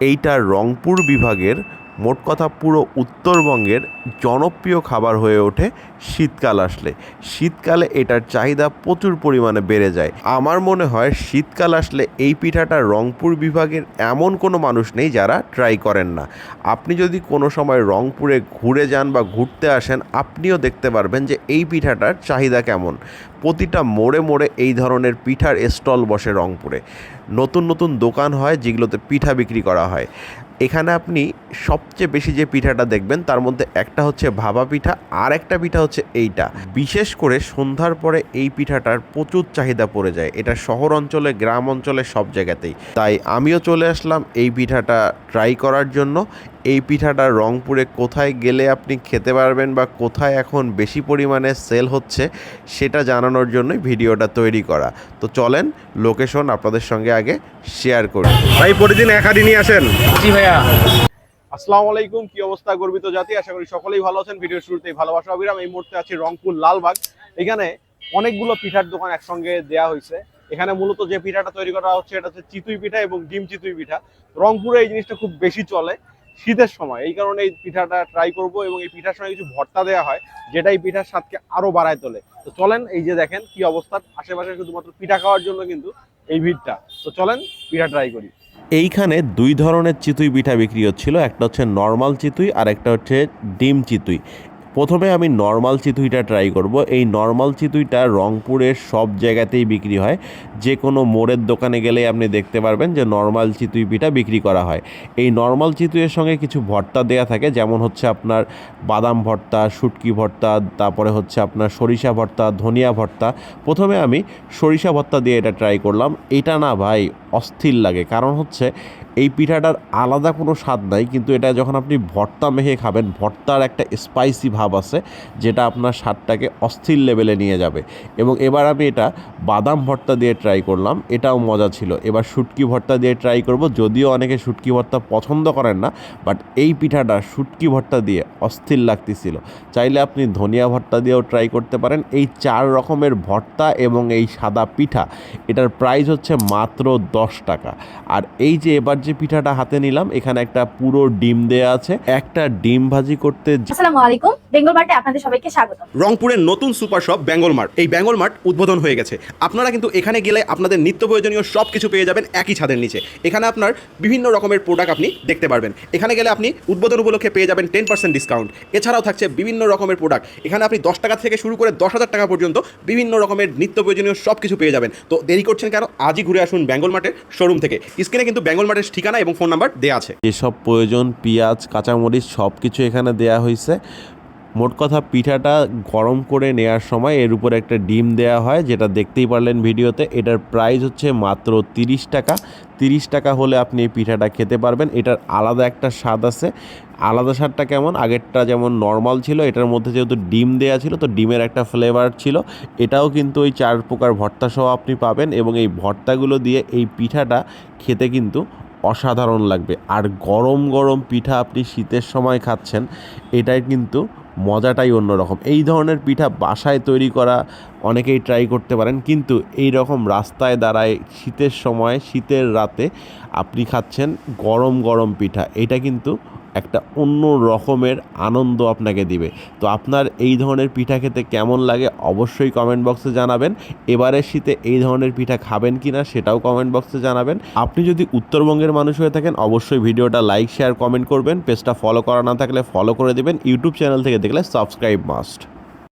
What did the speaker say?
এইটা রংপুর বিভাগের মোট কথা পুরো উত্তরবঙ্গের জনপ্রিয় খাবার হয়ে ওঠে শীতকাল আসলে। শীতকালে এটার চাহিদা প্রচুর পরিমাণে বেড়ে যায়। আমার মনে হয় শীতকাল আসলে এই পিঠাটা রংপুর বিভাগের এমন কোনো মানুষ নেই যারা ট্রাই করেন না। আপনি যদি কোনো সময় রংপুরে ঘুরে যান বা ঘুরতে আসেন, আপনিও দেখতে পারবেন যে এই পিঠাটার চাহিদা কেমন। প্রতিটা মোড়ে মোড়ে এই ধরনের পিঠার স্টল বসে রংপুরে। নতুন নতুন দোকান হয় যেগুলোতে পিঠা বিক্রি করা হয়। এখানে আপনি সবচেয়ে বেশি যে পিঠাটা দেখবেন তার মধ্যে একটা হচ্ছে ভাপা পিঠা আর একটা পিঠা হচ্ছে এইটা। বিশেষ করে সন্ধ্যার পরে এই পিঠাটার প্রচুর চাহিদা পড়ে যায়। এটা শহর অঞ্চলে গ্রাম অঞ্চলে সব জায়গাতেই। তাই আমিও চলে আসলাম এই পিঠাটা ট্রাই করার জন্য। এই পিঠাটা রংপুরে কোথায় গেলে আপনি খেতে পারবেন বা কোথায় এখন বেশি পরিমাণে সেল হচ্ছে সেটা জানানোর জন্যই ভিডিওটা তৈরি করা। তো চলেন লোকেশন আপনাদের সঙ্গে আগে শেয়ার করি। ভাই প্রতিদিন এক হাঁড়ি নিয়ে আসেন? জি ভাইয়া। আসসালামু আলাইকুম, কি অবস্থা গর্বিত জাতি? আশা করি সকলেই ভালো আছেন। ভিডিও শুরুতেই ভালোবাসা, অবিরাম। এই মুহূর্তে আছি রংপুর লালবাগ। এখানে অনেকগুলো পিঠার দোকান একসঙ্গে দেয়া হয়েছে। এখানে মূলত যে পিঠাটা তৈরি করা হচ্ছে, এটা হচ্ছে চিতুই পিঠা এবং ডিম চিতুই পিঠা। রংপুরে এই জিনিসটা খুব বেশি চলে শীতের সময়। এই কারণে এই পিঠাটা ট্রাই করব এবং এই পিঠার সঙ্গে কিছু ভর্তা দেওয়া হয়, যেটা এই পিঠার স্বাদকে আরও বাড়ায় তোলে। তো চলেন, এই যে দেখেন কি অবস্থা আশেপাশে শুধুমাত্র পিঠা খাওয়ার জন্য কিন্তু এই ভিড়টা। তো চলেন, পিঠা ট্রাই করি। এইখানে দুই ধরনের চিতুই পিঠা বিক্রি হচ্ছিল, একটা হচ্ছে নর্মাল চিতুই আর একটা হচ্ছে ডিম চিতুই। প্রথমে আমি নর্মাল চিতুইটা ট্রাই করব। এই নর্মাল চিতুইটা রংপুরের সব জায়গাতেই বিক্রি হয়। যে কোনো মোড়ের দোকানে গেলে আপনি দেখতে পারবেন যে নর্মাল চিতুই পিঠা বিক্রি করা হয়। এই নর্মাল চিতুইয়ের সঙ্গে কিছু ভর্তা দেয়া থাকে, যেমন হচ্ছে আপনার বাদাম ভর্তা, শুটকি ভর্তা, তারপরে হচ্ছে আপনার সরিষা ভর্তা, ধনিয়া ভর্তা। প্রথমে আমি সরিষা ভর্তা দিয়ে এটা ট্রাই করলাম। এটা না ভাই অস্থির লাগে, কারণ হচ্ছে এই পিঠাটার আলাদা কোনো স্বাদ নাই, কিন্তু এটা যখন আপনি ভর্তা মেখে খাবেন, ভর্তার একটা স্পাইসি ভাব আছে, যেটা আপনার স্বাদটাকে অস্থির লেভেলে নিয়ে যাবে। এবং এবার আমি এটা বাদাম ভর্তা দিয়ে ট্রাই করলাম, এটাও মজা ছিল। এবার শুটকি ভর্তা দিয়ে ট্রাই করব, যদিও অনেকে শুটকি ভর্তা পছন্দ করেন না বাট এই পিঠাটা শুটকি ভর্তা দিয়ে অস্থির লাগতেছিল। চাইলে আপনি ধনিয়া ভর্তা দিয়েও ট্রাই করতে পারেন। এই চার রকমের ভর্তা এবং এই সাদা পিঠা, এটার প্রাইস হচ্ছে মাত্র দশ টাকা। আর এই যে এবার যে পিঠাটা হাতে নিলাম এখানে একটা পুরো ডিম দেয়া আছে। একটা ডিম ভাজি করতে আসসালামু আলাইকুম বেঙ্গল মার্টে আপনাদের সবাইকে স্বাগত। রংপুরের নতুন সুপার শপ বেঙ্গল মার্ট। এই বেঙ্গল মার্ট উদ্বোধন হয়ে গেছে। আপনারা কিন্তু এখানে গেলে আপনাদের নিত্য প্রয়োজনীয় সব কিছু পেয়ে যাবেন একই ছাদের নিচে। এখানে আপনার বিভিন্ন রকমের প্রোডাক্ট আপনি দেখতে পারবেন। এখানে গেলে আপনি উদ্বোধন উপলক্ষে পেয়ে যাবেন টেন পার্সেন্ট ডিসকাউন্ট এছাড়াও থাকছে বিভিন্ন রকমের প্রোডাক্ট এখানে আপনি দশ টাকা থেকে শুরু করে দশ হাজার টাকা পর্যন্ত বিভিন্ন রকমের নিত্য প্রয়োজনীয় সব কিছু পেয়ে যাবেন। তো দেরি করছেন কেন? আজই ঘুরে আসুন বেঙ্গল মার্টের শোরুম থেকে। স্ক্রিনে কিন্তু বেঙ্গল মার্টের ঠিকানা এবং ফোন নাম্বার দেওয়া আছে। এসব প্রয়োজন, পেঁয়াজ, কাঁচামরিচ সব কিছু এখানে দেয়া হয়েছে। মোট কথা পিঠাটা গরম করে নেওয়ার সময় এর উপরে একটা ডিম দেয়া হয়, যেটা দেখতেই পারলেন ভিডিওতে। এটার প্রাইস হচ্ছে মাত্র তিরিশ টাকা। তিরিশ টাকা হলে আপনি এই পিঠাটা খেতে পারবেন। এটার আলাদা একটা স্বাদ আছে। আলাদা স্বাদটা কেমন? আগেরটা যেমন নর্মাল ছিল, এটার মধ্যে যেহেতু ডিম দেয়া ছিল, তো ডিমের একটা ফ্লেভার ছিল। এটাও কিন্তু ওই চার প্রকার ভর্তা সহ আপনি পাবেন এবং এই ভর্তাগুলো দিয়ে এই পিঠাটা খেতে কিন্তু অসাধারণ লাগবে। আর গরম গরম পিঠা আপনি শীতের সময় খাচ্ছেন, এটাই কিন্তু মজাটাই অন্যরকম। এই ধরনের পিঠা বাসায় তৈরি করা অনেকেই ট্রাই করতে পারেন, কিন্তু এই রকম রাস্তায় দাঁড়ায় শীতের সময়, শীতের রাতে আপনি খাচ্ছেন গরম গরম পিঠা, এটা কিন্তু একটা অন্য রকমের আনন্দ আপনাকে দিবে। তো আপনার এই ধরনের পিঠা খেতে কেমন লাগে অবশ্যই কমেন্ট বক্সে জানাবেন। এবারের শীতে এই ধরনের পিঠা খাবেন কি না সেটাও কমেন্ট বক্সে জানাবেন। আপনি যদি উত্তরবঙ্গের মানুষ হয়ে থাকেন, অবশ্যই ভিডিওটা লাইক শেয়ার কমেন্ট করবেন। পেজটা ফলো করা না থাকলে ফলো করে দেবেন। ইউটিউব চ্যানেল থেকে দেখলে সাবস্ক্রাইব মাস্ট